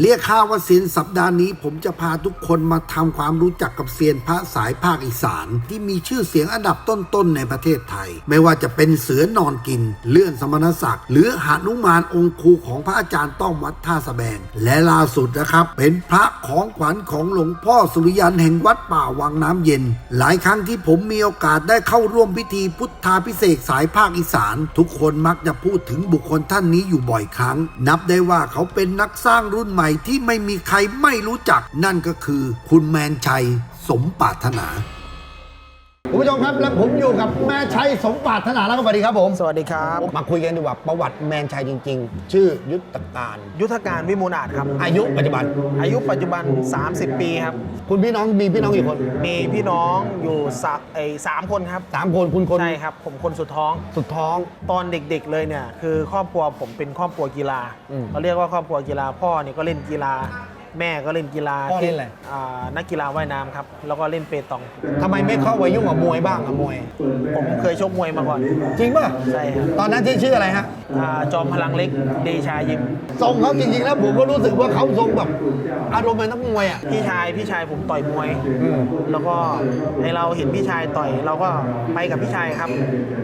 เรียกข้าวว่าเซียนสัปดาห์นี้ ผมจะพาทุกคนมาทำความรู้จักกับเซียนพระสายภาคอีสาน ที่มีชื่อเสียงอันดับต้นๆในประเทศไทย ไม่ว่าจะเป็นเสือนอนกิน เลื่อนสมณศักดิ์ หรือหานุมานองค์ครูของพระอาจารย์ต้องวัดท่าสแบง และล่าสุดนะครับ เป็นพระของขวัญของหลวงพ่อสุริยันแห่งวัดป่าวังน้ำเย็น หลายครั้งที่ผมมีโอกาสได้เข้าร่วมพิธีพุทธาพิเศษสายภาคอีสาน ทุกคนมักจะพูดถึงบุคคลท่านนี้อยู่บ่อยครั้ง นับได้ว่าเขาเป็นนักสร้างรุ่นใหม่ที่ไม่มีใครไม่รู้จัก นั่นก็คือคุณแมนชัยสมปรารถนา คุณผู้ชมครับและผมอยู่กับแม่ชัยสมปรารถนาแล้วก็สวัสดีครับผมสวัสดีครับ มาคุยกันดีกว่าประวัติแมนชัยจริง ๆ ชื่อยุทธการยุทธการวิมูลอาจครับ อายุปัจจุบัน อายุปัจจุบัน 30 ปีครับ คุณพี่น้องมีพี่น้องกี่คน มีพี่น้องอยู่สะเอยสามคนครับสามคนคุณคนใช่ครับ ผมคนสุดท้อง สุดท้อง ตอนเด็กๆเลยเนี่ยคือครอบครัวผมเป็นครอบครัวกีฬาอืม เขาเรียกว่าครอบครัวกีฬาพ่อเนี่ยก็เล่นกีฬา แม่ก็เล่นกีฬาพ่อเล่นอะไร อ่านักกีฬาว่ายน้ำครับ แล้วก็เล่นเปตอง ทำไมไม่เข้าไปยุ่งกับมวยบ้างอะมวย ผมเคยชกมวยมาก่อน จริงป่ะใช่ครับ ตอนนั้นที่ชื่ออะไรฮะอ่าจอมพลังเล็กเดชายิม ทรงเขาจริงๆแล้วผมก็รู้สึกว่าเขาทรงแบบอารมณ์เป็นนักมวยอะ พี่ชายพี่ชายผมต่อยมวยอืมแล้วก็ให้เราเห็นพี่ชายต่อย เราก็ไปกับพี่ชายครับ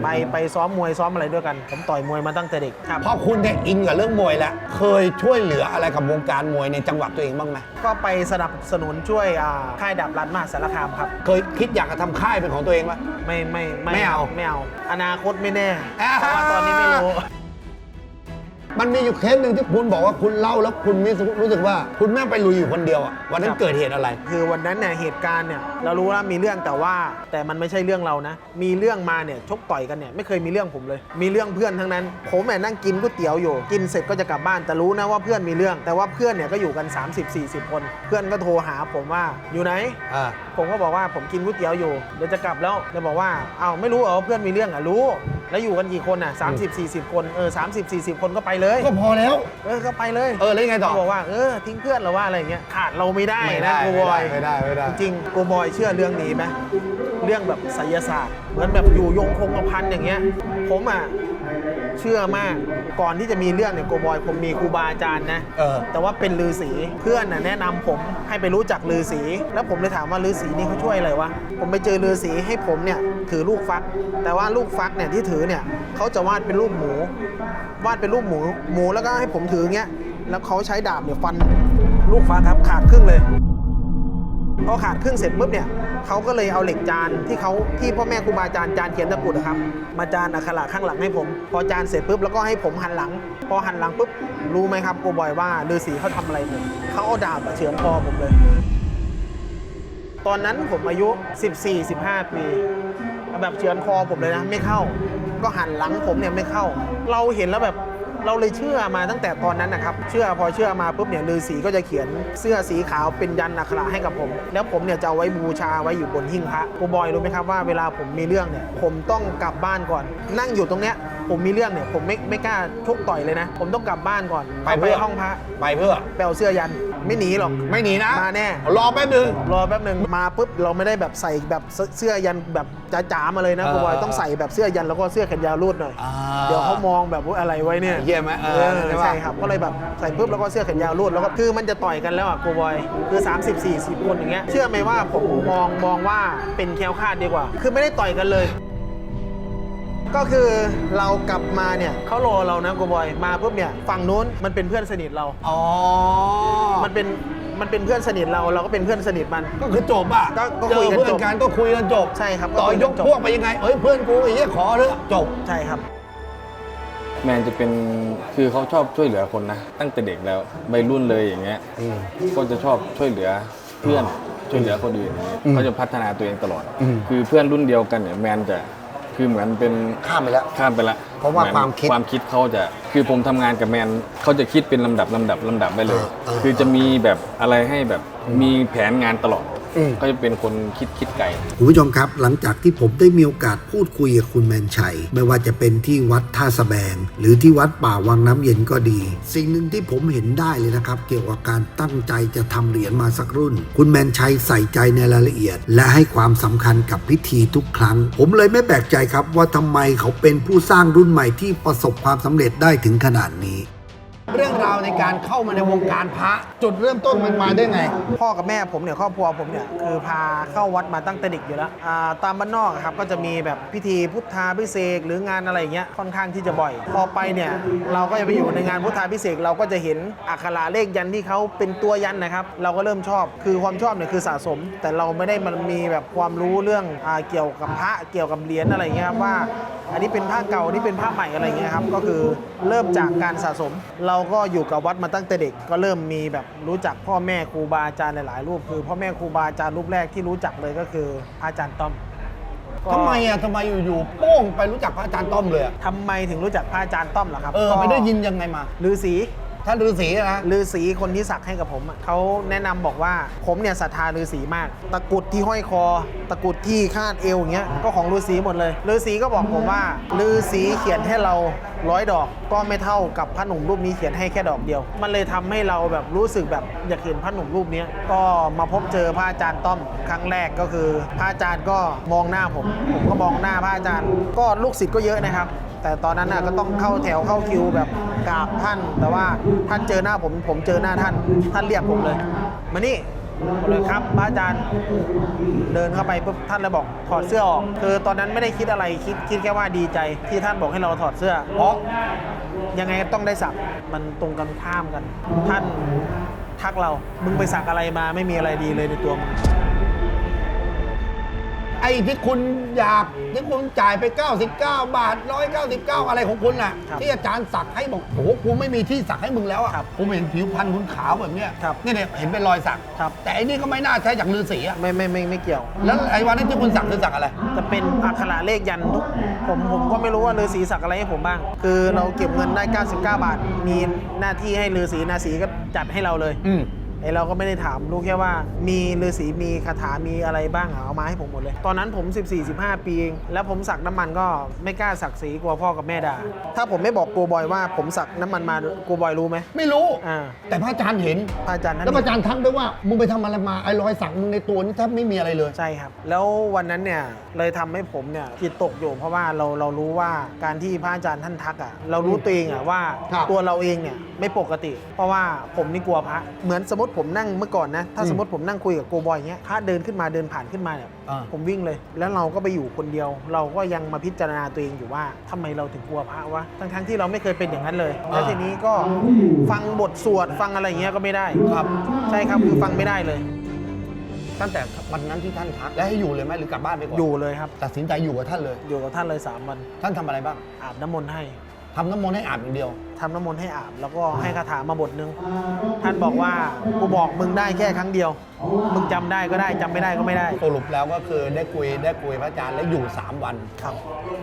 ไปไปซ้อมมวยซ้อมอะไรด้วยกัน ผมต่อยมวยมาตั้งแต่เด็กครับ เพราะคุณเนี่ยอินกับเรื่องมวยแล้ว เคยช่วยเหลืออะไรกับวงการมวยในจังหวัดตัวเองบ้างไหมก็ไปสนับสนุนช่วยอ่าค่ายดับรันมหาสารคามครับ เคยคิดอยากจะทำค่ายเป็นของตัวเองไหมไม่ไม่ไม่เอา ไม่เอา อนาคตไม่แน่อ่าเพราะว่าตอนนี้ไม่รู้ มันมีอยู่เคสหนึ่งที่คุณบอกว่าคุณเล่าแล้วคุณมีรู้สึกว่าคุณแม่งไปลุยอยู่คนเดียวอะวันนั้คนรับ เกิดเหตุอะไร คือวันนั้นเนี่ยเหตุการณ์เนี่ยเรารู้ว่ามีเรื่องแต่ว่าแต่มันไม่ใช่เรื่องเรานะ มีเรื่องมาเนี่ยชกต่อยกันเนี่ยไม่เคยมีเรื่องผมเลย มีเรื่องเพื่อนทั้งนั้น ผมแอบนั่งกินก๋วยเตี๋ยวอยู่ กินเสร็จก็จะกลับบ้านแต่รู้นะว่าเพื่อนมีเรื่อง แต่ว่าเพื่อนเนี่ยก็อยู่กัน 30-40 คน เพื่อนก็โทรหาผมว่าอยู่ไหน อ่า ผมก็บอกว่าผมกินก๋วยเตี๋ยวอยู่เดี๋ยวจะกลับแล้วเลยบอกว่าอ้าวไม่รู้เหรอว่าเพื่อนมีเรื่องอะรู้ แล้วอยู่กันกี่คนอะ30 40 คนเออ30 40 คนก็ไปเลย ก็พอแล้ว เออก็ไปเลยเออแล้วยังไงต่อเขาบอกว่าเออทิ้งเพื่อนเราว่าอะไรอย่างเงี้ยขาดเราไม่ได้ไม่นะได้โกบอยไม่ได้ไม่ได้ จริงๆโกบอยเชื่อเรื่องนี้ไหมเรื่องแบบไสยศาสตร์เหมือนแบบอยู่ยงคงกระพันอย่างเงี้ย ผมอะ เชื่อมาก ก่อนที่จะมีเรื่องเนี่ยโกบอยผมมีครูบาอาจารย์นะเออ แต่ว่าเป็นลือสีเพื่อนน่ะแนะนำผมให้ไปรู้จักลือสีแล้วผมเลยถามว่าลือสีนี่เขาช่วยอะไรวะผมไปเจอลือสีให้ผมเนี่ยถือลูกฟัก แต่ว่าลูกฟักเนี่ยที่ถือเนี่ยเขาจะวาดเป็นรูปหมู วาดเป็นรูปหมู หมูแล้วก็ให้ผมถืออย่างเงี้ยแล้วเขาใช้ดาบเนี่ยฟันลูกฟักครับขาดครึ่งเลย พอขาดครึ่งเสร็จปุ๊บเนี่ยเขาก็เลยเอาเหล็กจานที่เขาที่พ่อแม่ครูบาอาจารย์จานเขียนตะกุดอะครับ มาจานอักขระข้างหลังให้ผม พอจานเสร็จปุ๊บแล้วก็ให้ผมหันหลัง พอหันหลังปุ๊บรู้ไหมครับกูบอยว่าฤาษีเขาทำอะไรผมเขาเอาดาบเฉือนคอผมเลย ตอนนั้นผมอายุ 14-15 ปีแบบเฉือนคอผมเลยนะ ไม่เข้า ก็หันหลังผมเนี่ยไม่เข้า เราเห็นแล้วแบบ เราเลยเชื่อมาตั้งแต่ตอนนั้นนะครับ เชื่อพอเชื่อมาปุ๊บเนี่ยฤาษีก็จะเขียนเสื้อสีขาวเป็นยันอักขระให้กับผม แล้วผมเนี่ยจะเอาไว้บูชาไว้อยู่บนหิ้งพระกูบอยรู้ไหมครับว่าเวลาผมมีเรื่องเนี่ยผมต้องกลับบ้านก่อน นั่งอยู่ตรงเนี้ย ผมมีเรื่องเนี่ยผมไม่ไม่กล้าชกต่อยเลยนะ ผมต้องกลับบ้านก่อนไปไปเพื่อ ห้องพระไปเพื่อไปเอาเสื้อยันไม่หนีหรอก ไม่หนีนะมาแน่ รอแป๊บนึง รอแป๊บหนึ่งมาปุ๊บเราไม่ได้แบบใส่แบบเสื้อเสื้อยันแบบจ๋าๆมาเลยนะเออ คุณบอยเออต้องใส่แบบเสื้อยันแล้วก็เสื้อแขนยาวรูดหน่อยอ่าเดี๋ยวเขามองแบบว่าอะไรไว้เนี่ยเยี่ยมไหมเอเอออใช่ปะใช่ครับ ก็เลยแบบใส่ปุ๊บแล้วก็เสื้อแขนยาวรูดแล้วก็คือมันจะต่อยกันแล้วอะกูบอยคือ 30 40 คนอย่างเงี้ยเชื่อไหมว่าผมมองมองว่าเป็นแคล้วคลาดดีกว่า คือไม่ได้ต่อยกันเลย ก็คือเรากลับมาเนี่ยเขารอเรานะกูบอยมาปุ๊บเนี่ยฝั่งนู้นมันเป็นเพื่อนสนิทเรา อ๋อ มันเป็นมันเป็นเพื่อนสนิทเราเราก็เป็นเพื่อนสนิทมัน ก็คือจบอะก็ก็เจคุอยกันเพื่อจนบกันก็คุยกันจบใช่ครับต่อยยกจบพวกไปยังไง เอ้ยเพื่อนกูไอ้เหี้ยขอเถอะจบ ใช่ครับ แมนจะเป็นคือเขาชอบช่วยเหลือคนนะ ตั้งแต่เด็กแล้ววัยรุ่นเลยอย่างเงี้ยก็จะชอบช่วยเหลือเพื่อนช่วยเหลือคนอื่นอย่างเงี้ยเขาจะพัฒนาตัวเองตลอดอืมคือเพื่อนรุ่นเดียวกันเนี่ยแมนจะ คือเหมือนเป็นข้ามไปแล้ว ข้ามไปละเพราะว่าหอนความคิดความคิดเขาจะ คือผมทำงานกับแมนเขาจะคิดเป็นลำดับลำดับลำดับไปเลย เออเออ คือจะมีแบบอะไรให้แบบมีแผนงานตลอด อืม ก็จะเป็นคนคิดคิดไกลคุณผู้ชมครับ หลังจากที่ผมได้มีโอกาสพูดคุยกับคุณแมนชัย ไม่ว่าจะเป็นที่วัดท่าสะแบง หรือที่วัดป่าวังน้ำเย็นก็ดี สิ่งหนึ่งที่ผมเห็นได้เลยนะครับ เกี่ยวกับการตั้งใจจะทำเหรียญมาสักรุ่น คุณแมนชัยใส่ใจในรายละเอียด และให้ความสำคัญกับพิธีทุกครั้ง ผมเลยไม่แปลกใจครับว่าทำไมเขาเป็นผู้สร้างรุ่นใหม่ที่ประสบความสำเร็จได้ถึงขนาดนี้ม เรื่องราวในการเข้ามาในวงการพระจุดเริ่มต้นมันมาได้ไง พ่อกับแม่ผมเนี่ยครอบครัวผมเนี่ยคือพาเข้าวัดมาตั้งแต่เด็กอยู่แล้วอ่าตามบ้านนอกอะครับก็จะมีแบบพิธีพุทธาพิเศษกหรืองานอะไรอย่างเงี้ยค่อนข้างที่จะบ่อย พอไปเนี่ยเราก็จะไปอยู่ในงานพุทธาพิเศษกเราก็จะเห็นอักขระเลขยันที่เขาเป็นตัวยันนะครับเราก็เริ่มชอบคือความชอบเนี่ยคือสะสม แต่เราไม่ได้มันมีแบบความรู้เรื่องอาเกี่ยวกับพระเกี่ยวกับเหรียญอะไรอย่างเงี้ยครับว่า อันนี้เป็นผ้าเก่าอันนี่เป็นผ้าใหม่อะไรอย่างเงี้ยครับก็คือเริ่มจากการสะสม เราก็อยู่กับวัดมาตั้งแต่เด็ก ก็เริ่มมีแบบรู้จักพ่อแม่ครูบาอาจารย์หลายๆรูปคือพ่อแม่ครูบาอาจารย์รูปแรกที่รู้จักเลยก็คือพระอาจารย์ต้อมก็ทำไมอะทำไมอยู่ๆโป้งไปรู้จักพระอาจารย์ต้อมเลยอะทำไมถึงรู้จักพระอาจารย์ต้อมล่ะครับเออก็ไปได้ยินยังไงมา ฤาษี ท่านฤาษีอะนะฤาษีคนที่สักให้กับผมอะเขาแนะนำบอกว่าผมเนี่ยศรัทธาฤาษีมาก ตะกรุดที่ห้อยคอ ตะกรุดที่คาดเอวอย่างเงี้ยก็ของฤาษีหมดเลยฤาษีก็บอกผมว่าฤาษีเขียนให้เราร้อยดอกก็ไม่เท่ากับพระหนุ่มรูปนี้เขียนให้แค่ดอกเดียว มันเลยทำให้เราแบบรู้สึกแบบอยากเห็นพระหนุ่มรูปเนี้ยก็มาพบเจอพระอาจารย์ต้อมครั้งแรกก็คือพระอาจารย์ก็มองหน้าผมผมก็มองหน้าพระอาจารย์ ก็ลูกศิษย์ก็เยอะนะครับ แต่ตอนนั้นน่ะก็ต้องเข้าแถวเข้าคิวแบบกราบท่าน แต่ว่าท่านเจอหน้าผม ผมเจอหน้าท่าน ท่านเรียกผมเลย มานี่ผมเลยครับพระอาจารย์เดินเข้าไปปุ๊บท่านเลยบอกถอดเสื้อออกคือตอนนั้นไม่ได้คิดอะไรคิดคิดแค่ว่าดีใจ ที่ท่านบอกให้เราถอดเสื้อเพราะยังไงก็ต้องได้สักมันตรงกันข้ามกัน ท่านทักเรามึงไปสักอะไรมาไม่มีอะไรดีเลยในตัวมึง ไอ้ที่คุณอยากที่คุณจ่ายไป 99 บาท 199 อะไรของคุณน่ะครับที่อาจารย์สักให้บอกโอ้โหกูไม่มีที่สักให้มึงแล้วอะครับผมเห็นผิวพรรณคุณขาวแบบเนี้ยครับเนี่ยเนี่ยเห็นเป็นรอยสัก ครับ แต่อันนี้ก็ไม่น่าใช้จากฤาษีอะไม่ไม่ไม่ไม่เกี่ยว แล้วไอ้วันนั้นที่คุณสักคือสักอะไร จะเป็นอักขระเลขยันทุกผมผมก็ไม่รู้ว่าฤาษีสักอะไรให้ผมบ้าง คือเราเก็บเงินได้ 99 บาท มีหน้าที่ให้ฤาษีนาสีก็จัดให้เราเลย อืม ไอเราก็ไม่ได้ถามรู้แค่ว่า มีฤาษีมีคาถามีอะไรบ้างเอามาให้ผมหมดเลย ตอนนั้นผม 14-15 ปีเองแล้วผมสักน้ำมันก็ไม่กล้าสักสีกลัวพ่อกับแม่ด่าถ้าผมไม่บอกกลัวบอยว่าผมสักน้ำมันมากลัวบอยรู้ไหมไม่รู้อ่าแต่พระอาจารย์เห็นพระอาจารย์ท่านแล้วพระอาจารย์ทักด้วยว่ามึงไปทำอะไรมาไอ้รอยสักมึงในตัวนี่แทบไม่มีอะไรเลยใช่ครับ แล้ววันนั้นเนี่ยเลยทำให้ผมเนี่ยจิตตกอยู่เพราะว่าเราเรารู้ว่าการที่พระอาจารย์ท่านทักอะเรารู้ตัวเองอะว่าครับตัวเราเองเนี่ยไม่ปกติ เพราะว่าผมนี่กลัวพระเหมือนสมมติผมนั่งเมื่อก่อนนะ ถ้าอืมสมมติผมนั่งคุยกับโกบอยอย่างเงี้ยพระเดินขึ้นมาเดินผ่านขึ้นมาเนี่ยอ่า ผมวิ่งเลย แล้วเราก็ไปอยู่คนเดียว เราก็ยังมาพิจารณาตัวเองอยู่ว่าทำไมเราถึงกลัวพระวะทั้งทั้งๆที่เราไม่เคยเป็นอย่างนั้นเลย แล้วทีนี้ก็ฟังบทสวดฟังอะไรอย่างเงี้ยก็ไม่ได้ครับ ใช่ครับคือฟังไม่ได้เลย ตั้งแต่วันนั้นที่ท่านทักแล้วให้อยู่เลยไหมหรือกลับบ้านไปก่อนอยู่เลยครับ ตัดสินใจอยู่กับท่านเลย อยู่กับท่านเลยสามวัน ท่านทำอะไรบ้างอาบน้ำมนต์ให้ ทำน้ำมนต์ให้อาบอย่างเดียว ทำน้ำมนต์ให้อาบแล้วก็ให้คาถามาบทหนึง ท่านบอกว่ากูบอกมึงได้แค่ครั้งเดียว มึงจำได้ก็ได้จำไม่ได้ก็ไม่ได้ สรุปแล้วก็คือได้คุยได้คุยพระอาจารย์แล้วอยู่ 3 วัน ครับ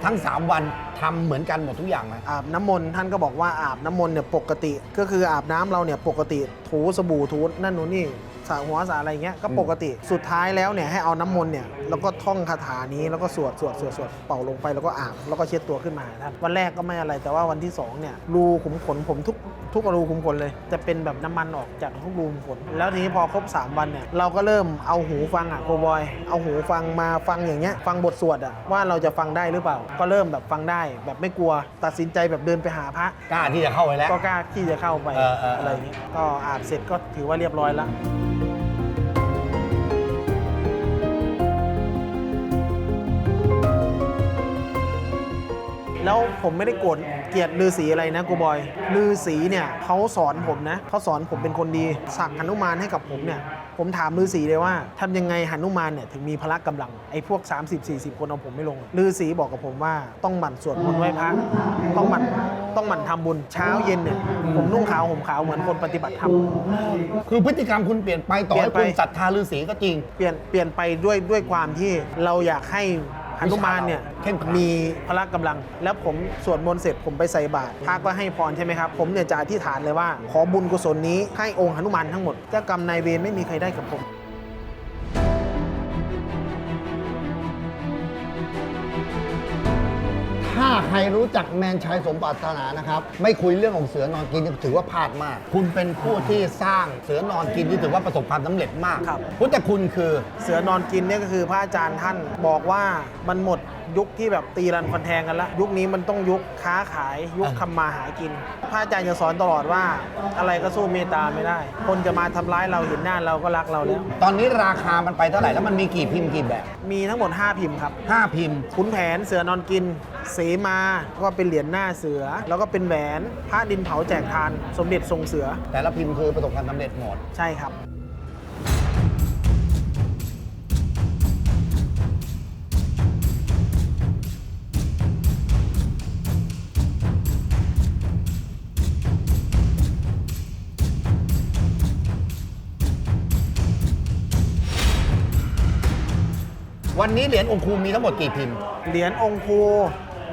ทั้ง 3 วันทำเหมือนกันหมดทุกอย่างไหมอาบน้ำมนต์ท่านก็บอกว่าอาบน้ำมนต์เนี่ยปกติ ก็คืออาบน้ำเราเนี่ยปกติถูสบู่ถูนั่นนู่นนี่ สระหัวสระอะไรเงี้ยก็ปกติสุดท้ายแล้วเนี่ยให้เอาน้ำมนต์เนี่ยแล้วก็ท่องคาถานี้แล้วก็สวดสวดสวดสวดเป่าลงไปแล้วก็อาบแล้วก็เช็ดตัวขึ้นมาท่านวันแรกก็ไม่อะไรแต่ว่าวันที่สองเนี่ยรูขุมขนผมทุกทุกรูขุมขนเลย จะเป็นแบบน้ำมันออกจากทุกรูขุมขนแล้วทีนี้พอครบสามวันเนี่ยเราก็เริ่มเอาหูฟังอะโกบอย เอาหูฟังมาฟังอย่างเงี้ยฟังบทสวดอะว่าเราจะฟังได้หรือเปล่า ก็เริ่มแบบฟังได้แบบไม่กลัว ตัดสินใจแบบเดินไปหาพระกล้าที่จะเข้าไปแล้ว ก็กล้าที่จะเข้าไปเออเออเออออะไรอย่างนี้ก็อาบเสร็จก็ถือว่าเรียบร้อยแล้ว ผมไม่ได้โกรธเกลียดลือสีอะไรนะกูบอย ลือสีเนี่ยเขาสอนผมนะเขาสอนผมเป็นคนดี สักหนุมานให้กับผมเนี่ยผมถามลือสีเลยว่าทำยังไงหนุมานเนี่ยถึงมีพละกำลังไอ้พวก 30-40 คนเอาผมไม่ลงลือสีบอกกับผมว่าต้องหมั่นสวดมนต์ไหว้พระต้องหมั่นต้องหมั่นทำบุญเช้าเย็นเนี่ยผมนุ่งขาวห่มขาวเหมือนคนปฏิบัติธรรมคือพฤติกรรมคุณเปลี่ยนไปต่อเปลี่ยให้นไปคุณศรัทธาฤาษีก็จริง เปลี่ยนเปลี่ยนไปด้วยด้วยความที่เราอยากให้ หนุมานเนี่ยเข้มขลัง มีพละกำลัง แล้วผมสวดมนต์เสร็จผมไปใส่บาตรพระก็ให้พรใช่ไหมครับ ผมเนี่ยจะอธิษฐานเลยว่า ขอบุญกุศลนี้ให้องค์หนุมานทั้งหมดเจ้ากรรมนายเวรไม่มีใครได้กับผม ถ้าใครรู้จักแมนชัยสมปรารถนานะครับ ไม่คุยเรื่องของเสือนอนกินถือว่าพลาดมาก คุณเป็นผู้ที่สร้างเสือนอนกินที่ถือว่าประสบความสำเร็จมากครับ พุทธคุณคือ เสือนอนกินเนี่ยก็คือพระอาจารย์ท่านบอกว่ามันหมด ยุคที่แบบตีรันฟันแทงกันละยุคนี้มันต้องยุคค้าขายยุคทำมาหากินพระอาจารย์จะสอนตลอดว่าอะไรก็สู้เมตตาไม่ได้ คนจะมาทำร้ายเราเห็นหน้าเราก็รักเราแล้วตอนนี้ราคามันไปเท่าไหร่แล้วมันมีกี่พิมพ์กี่แบบมีทั้งหมด 5 พิมพ์ครับ ห้าพิมพ์ ขุนแผนเสือนอนกิน เสมาก็เป็นเหรียญหน้าเสือ แล้วก็เป็นแหวนพระดินเผาแจกทาน สมเด็จทรงเสือแต่ละพิมพ์คือประสบความสำเร็จหมด ใช่ครับ วันนี้เหรียญองค์ครูมีทั้งหมดกี่พิมพ์ เหรียญองค์ครู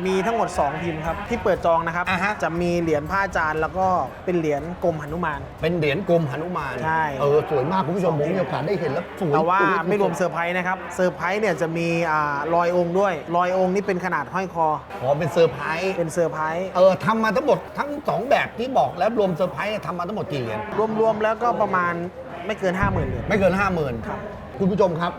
มีทั้งหมด 2 พิมพ์ครับ ที่เปิดจองนะครับ อ่าฮะ จะมีเหรียญพระอาจารย์แล้วก็เป็นเหรียญกรมหนุมาน เป็นเหรียญกรมหนุมานใช่ เออสวยมากคุณผู้ชมผมมีโอกาสได้เห็นแล้วสวยแต่ว่าสยไม่รวมเซอร์ไพรส์นะครับเซอร์ไพรส์เนี่ยจะมีอ่ารอยองค์ด้วยรอยองค์นี่เป็นขนาดห้อยคอ ขอเป็นเซอร์ไพรส์เป็นเซอร์ไพรส์เออทำมาทั้งหมดทั้งสองแบบที่บอกแล้วรวมเซอร์ไพรส์เนี่ยทำมาทั้งหมดกี่เหรียญรวมๆแล้วก็ประมาณไม่เกิน 5 0,000เหรียญ ไม่เกินห้าหมื่น ครับคุณผู้ชมครับ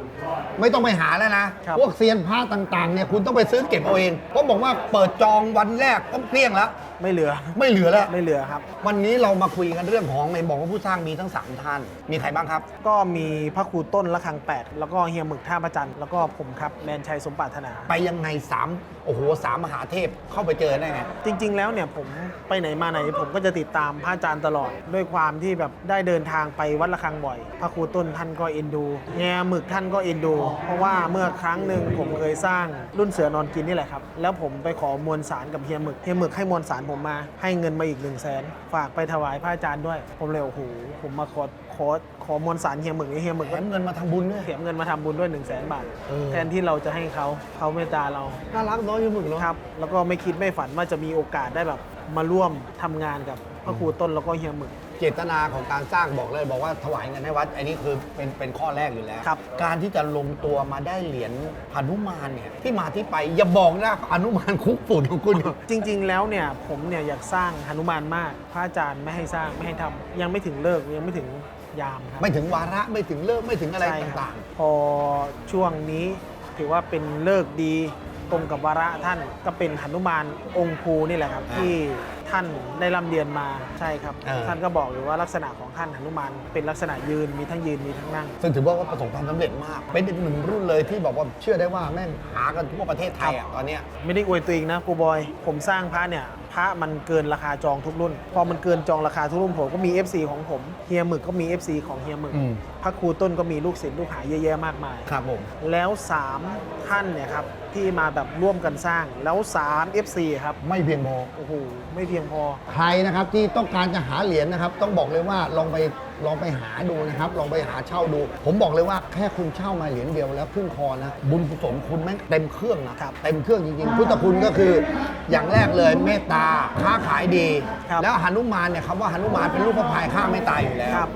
ไม่ต้องไปหาแล้วนะ ครับ พวกเซียนผ้าต่างๆเนี่ยคุณต้องไปซื้อเก็บเอาเองเพราะบอกว่าเปิดจองวันแรกก็เกลี้ยงแล้ว ไม่เหลือ ไม่เหลือแล้ว ไม่เหลือครับ วันนี้เรามาคุยกันเรื่องของในบอกว่าผู้สร้างมีทั้ง 3 ท่าน มีใครบ้างครับ ก็มีพระครูต้นละคังแปดแล้วก็เฮียหมึกท่าประจันทร์แล้วก็ผมครับแมนชัยสมปรารถนา ไปยังไงสามโอ้โหสามมหาเทพเข้าไปเจอได้ไง จริง ๆ แล้วเนี่ยผมไปไหนมาไหน ผมก็จะติดตามพระอาจารย์ตลอด ด้วยความที่แบบได้เดินทางไปวัดละคังบ่อย พระครูต้นท่านก็เอ็นดู แง่หมึกท่านก็เอ็นดู เพราะว่าเมื่อครั้งหนึ่งผมเคยสร้างรุ่นเสือนอนกินนี่แหละครับ แล้วผมไปขอมวลสารกับเฮียหมึก เฮียหมึกให้มวลสารผมมาให้เงินมาอีกหนึ่งแสนฝากไปถวายพระอาจารย์ด้วย ผมเลยโอ้โหผมมาขอขอขอมวลสารเฮียหมึกนี่เฮียหมึกแถก็มเงินมาทำบุญด้วย เสียเงินมาทำบุญด้วย1นึ่งแสนบาท เออ แทนที่เราจะให้เขาเขาเมตตาเรา น่ารักน้อยยังมึกเนาะ ครับแล้วก็ไม่คิดไม่ฝันว่าจะมีโอกาสได้แบบมาร่วมทำงานกับพระครูต้นแล้วก็เฮียหมึก เจตนาของการสร้างบอกเลยบอกว่าถวายเงินให้วัด อันนี้คือเป็นเป็นข้อแรกอยู่แล้ว ครับ การที่จะลงตัวมาได้เหรียญหนุมานเนี่ยที่มาที่ไปอย่าบอกนะหนุมานคุกฝุ่นของคุณ จริง ๆ แล้วเนี่ยผมเนี่ยอยากสร้างหนุมานมาก พระอาจารย์ไม่ให้สร้างไม่ให้ทำยังไม่ถึงเลิกยังไม่ถึงยามครับ ไม่ถึงวาระไม่ถึงเลิกไม่ถึงอะไรใช่ครับต่าง พอช่วงนี้ถือว่าเป็นเลิกดีตรงกับวาระท่านก็เป็นหนุมานองค์ภูนี่แหละครับที่ ท่านได้ร่ำเรียนมาใช่ครับท่านก็บอกอยู่ว่าลักษณะของท่านหนุมานเป็นลักษณะยืนมีทั้งยืนมีทั้งนั่งๆซึ่งถือว่าประสบความสำเร็จมาก เป็นอีกหนึ่งรุ่นเลยที่บอกว่าเชื่อได้ว่าแม่งหากันทั่วประเทศไทยอะตอนเนี้ย ไม่ได้อวยตัวเองนะกูบอย ผมสร้างพระเนี่ยพระมันเกินราคาจองทุกรุ่น พอมันเกินจองราคาทุกรุ่นผมก็มี FC ของผมเฮียหมึกก็มี FC ของเฮียหมึกอืม พระครูต้นก็มีลูกศิษย์ลูกหาเยอะแยะมากมาย ครับผม แล้ว 3 ท่านเนี่ยครับ ที่มาแบบร่วมกันสร้างแล้ว 3 FC ครับ ไม่เพียงพอ โอ้โห ไม่เพียงพอ ใครนะครับที่ต้องการจะหาเหรียญนะครับ ต้องบอกเลยว่าลองไปลองไปหาดูนะครับ ลองไปหาเช่าดู ผมบอกเลยว่าแค่คุณเช่ามาเหรียญเดียวแล้วครึ่งคอนะ บุญกุศลคุณแม่งเต็มเครื่องนะครับ เต็มเครื่องจริงๆ พุทธคุณก็คือ อย่างแรกเลยเมตตาค้าขายดี ครับแล้วหนุมานเนี่ยคำว่าหนุมานเป็นรูปพระพายข้าไม่ตายอยู่แล้ว ครับ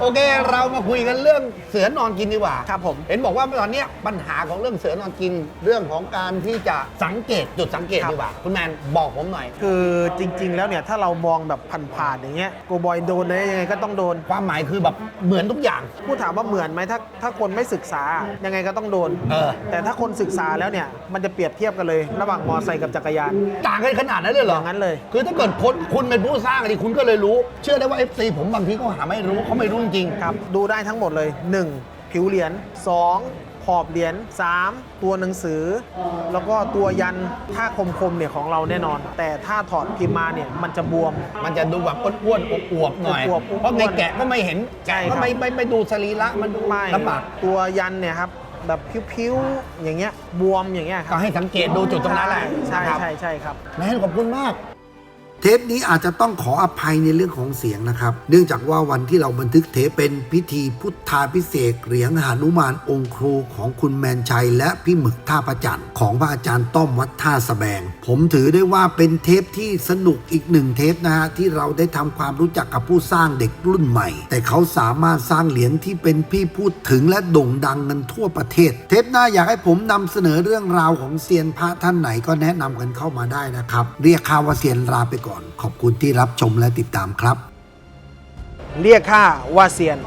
โอเค เรามาคุยกันเรื่องเสือนอนกินดีกว่าครับผม เห็นบอกว่าตอนเนี้ยปัญหาของเรื่องเสือนอนกิน เรื่องของการที่จะสังเกตจุดสังเกตครับ ดีกว่า คุณแมนบอกผมหน่อย คือจริง ๆ แล้วเนี่ยถ้าเรามองแบบผ่านๆอย่างเงี้ยกูบอยโดนเลยยังไงก็ต้องโดน ความหมายคือแบบเหมือนทุกอย่าง พูดถามว่าเหมือนไหมถ้าถ้าคนไม่ศึกษายังไงก็ต้องโดน เออ แต่ถ้าคนศึกษาแล้วเนี่ย มันจะเปรียบเทียบกันเลย ระหว่างมอไซค์กับจักรยาน ต่างกันขนาดนั้นเลยเหรออย่างนั้นเลย คือถ้าเกิดคนคุณเป็นผู้สร้างดิคุณก็เลยรู้ เชื่อได้ว่า FC ผมบางทีก็หาไม่รู้เขาไม่รู้จริงครับดูได้ทั้งหมดเลย 1. ผิวเหรียญ 2. ขอบเหรียญ 3. ตัวหนังสือ แล้วก็ตัวยันถ้าคมๆเนี่ยของเราแน่นอน แต่ถ้าถอดพิมพ์มาเนี่ยมันจะบวม มันจะดูแบบอ้วนๆอวบๆหน่อยอวบๆเพราะในแกะก็ไม่เห็นใช่แกะครัก็บไม่ไม่ไม่ดูสรีระมันดูไม่ลำบากตัวยันเนี่ยครับแบบพิ้วๆอย่างเงี้ยบวมอย่างเงี้ยคก็รับให้สังเกตดูจุดตรงนั้นแหละใช่นะครับใช่ใช่ครับแมนขอบคุณมาก เทปนี้อาจจะต้องขออภัยในเรื่องของเสียงนะครับ เนื่องจากว่าวันที่เราบันทึกเทปเป็นพิธีพุทธาพิเศษเหรียญหานุมานองค์ครูของคุณแมนชัย และพี่หมึกท่าประจันของพระอาจารย์ต้อมวัดท่าสแบง ผมถือได้ว่าเป็นเทปที่สนุกอีกหนึ่งเทปนะฮะที่เราได้ทำความรู้จักกับผู้สร้างเด็กรุ่นใหม่ แต่เขาสามารถสร้างเหรียญที่เป็นที่พูดถึงและโด่งดังกันทั่วประเทศ เทปหน้าอยากให้ผมนำเสนอเรื่องราวของเซียนพระท่านไหนก็แนะนำกันเข้ามาได้นะครับ เรียกค่าว่าเซียนลาไปก่อน่อน ขอบคุณที่รับชมและติดตามครับ เรียกค่าว่าเซียน